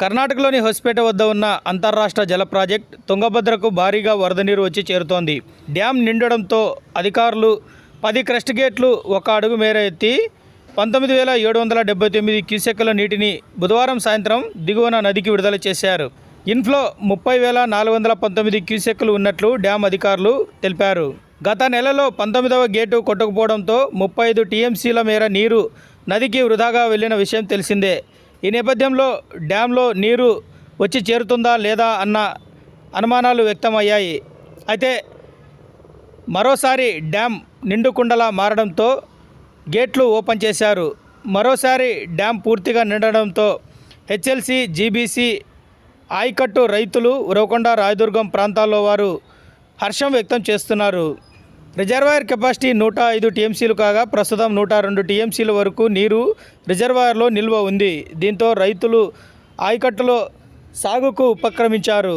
కర్ణాటకలోని హొస్పేట వద్ద ఉన్న అంతర్రాష్ట్ర జల ప్రాజెక్ట్ తుంగభద్రకు భారీగా వరద నీరు వచ్చి చేరుతోంది. డ్యాం నిండడంతో అధికారులు పది క్రస్ట్ గేట్లు ఒక అడుగు మేర ఎత్తి పంతొమ్మిది వేల ఏడు వందల డెబ్బై తొమ్మిది క్యూసెక్కుల నీటిని బుధవారం సాయంత్రం దిగువన నదికి విడుదల చేశారు. ఇన్ఫ్లో ముప్పై వేల నాలుగు వందల పంతొమ్మిది క్యూసెక్కులు ఉన్నట్లు డ్యాం అధికారులు తెలిపారు. గత నెలలో పంతొమ్మిదవ గేటు కొట్టుకుపోవడంతో ముప్పై ఐదు టీఎంసీల మేర నీరు నదికి వృధాగా వెళ్ళిన విషయం తెలిసిందే. ఈ నేపథ్యంలో డ్యాంలో నీరు వచ్చి చేరుతుందా లేదా అన్న అనుమానాలు వ్యక్తమయ్యాయి. అయితే మరోసారి డ్యాం నిండుకుండలా మారడంతో గేట్లు ఓపెన్ చేశారు. మరోసారి డ్యాం పూర్తిగా నిండడంతో హెచ్ఎల్సి జీబీసీ ఆయకట్టు రైతులు ఉరవకొండ రాయదుర్గం ప్రాంతాల్లో వారు హర్షం వ్యక్తం చేస్తున్నారు. రిజర్వాయర్ కెపాసిటీ నూట ఐదు టీఎంసీలు కాగా ప్రస్తుతం నూట రెండు టీఎంసీల వరకు నీరు రిజర్వాయర్లో నిల్వ ఉంది. దీంతో రైతులు ఆయకట్టులో సాగుకు ఉపక్రమించారు.